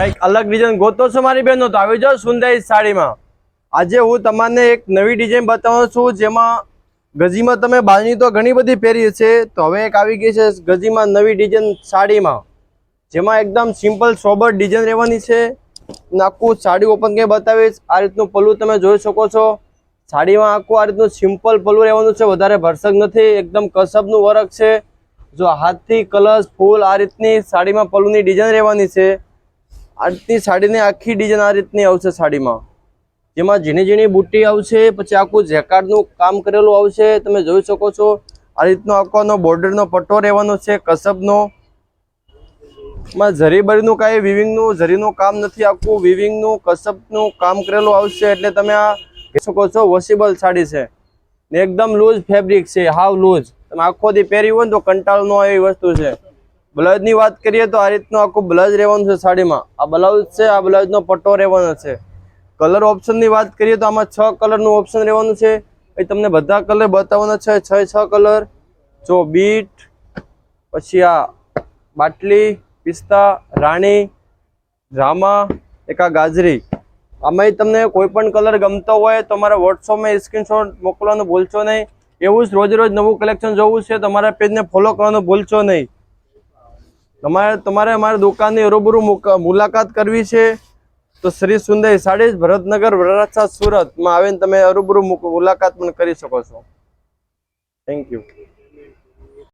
કંઈક અલગ ડિઝાઇન ગોતો છો મારી બહેનો, તો આવી જાઓ સુંદરી સાડીમાં. આજે હું તમને એક નવી ડિઝાઇન બતાવું છું, જેમાં ગજીમાં તમે બાંધણી તો ઘણી બધી પહેરી છે તો હવે એક આવી ગઈ છે ગજીમાં નવી ડિઝાઇન સાડીમાં, જેમાં એકદમ સિમ્પલ સોબર ડિઝાઇન રહેવાની છે. આખું સાડી ઓપન કે બતાવીશ. આ રીતનું પલ્લું તમે જોઈ શકો છો. સાડીમાં આખું આ રીતનું સિમ્પલ પલ્લું રહેવાનું છે, વધારે ભરસક નથી, એકદમ કસબનું વર્ક છે. જો હાથથી કલર્સ ફૂલ આ રીતની સાડીમાં પલ્લુની ડિઝાઇન રહેવાની છે. આ રીતની સાડીની આખી ડિઝાઇન આ રીતની આવશે સાડીમાં. જેમાં ઝીણી ઝીણી બુટ્ટી આવશે, પછી આખું જેકાર્ડનું કામ કરેલું આવશે, તમે જોઈ શકો છો. આ રીતનો આખોનો બોર્ડરનો પટ્ટો રહેવાનો છે, કસબનો. માં જરીબરીનું કાંઈ વિવિંગનું ઝરીનું કામ નથી આખું વિવિંગનું કસબનું કામ કરેલું આવશે, એટલે તમે આ કહી શકો છો વોશિબલ સાડી છે. ને એકદમ લૂઝ ફેબ્રિક છે, હાવ લૂઝ તમે આખો દી પહેરી હોય તો કંટાળો ન એવી વસ્તુ છે. બ્લાઉઝની વાત કરીએ તો આ રીતનું આખું બ્લાઉઝ રહેવાનું છે સાડીમાં. આ બ્લાઉઝ છે, આ બ્લાઉઝનો પટ્ટો રહેવાનો છે. કલર ઓપ્શનની વાત કરીએ તો આમાં છ કલરનું ઓપ્શન રહેવાનું છે. એ તમને બધા કલર બતાવવાના છે. છ છ કલર. જો બીટ, પછી આ બાટલી, પિસ્તા, રાણી, રામા, એક આ ગાજરી. આમાંય તમને કોઈ પણ કલર ગમતો હોય તો મારા વોટ્સઅપમાં સ્ક્રીનશોટ મોકલવાનું ભૂલશો નહીં. એવું જ રોજ રોજ નવું કલેક્શન જોવું છે તમારા પેજને ફોલો કરવાનું ભૂલશો નહીં. તમારે તમારે અમારી દુકાનની રૂબરૂ મુલાકાત કરવી છે તો શ્રી સુંદર સાડી ભરતનગર વરાછા સુરતમાં આવીને તમે રૂબરૂ મુલાકાત પણ કરી શકો છો. Thank you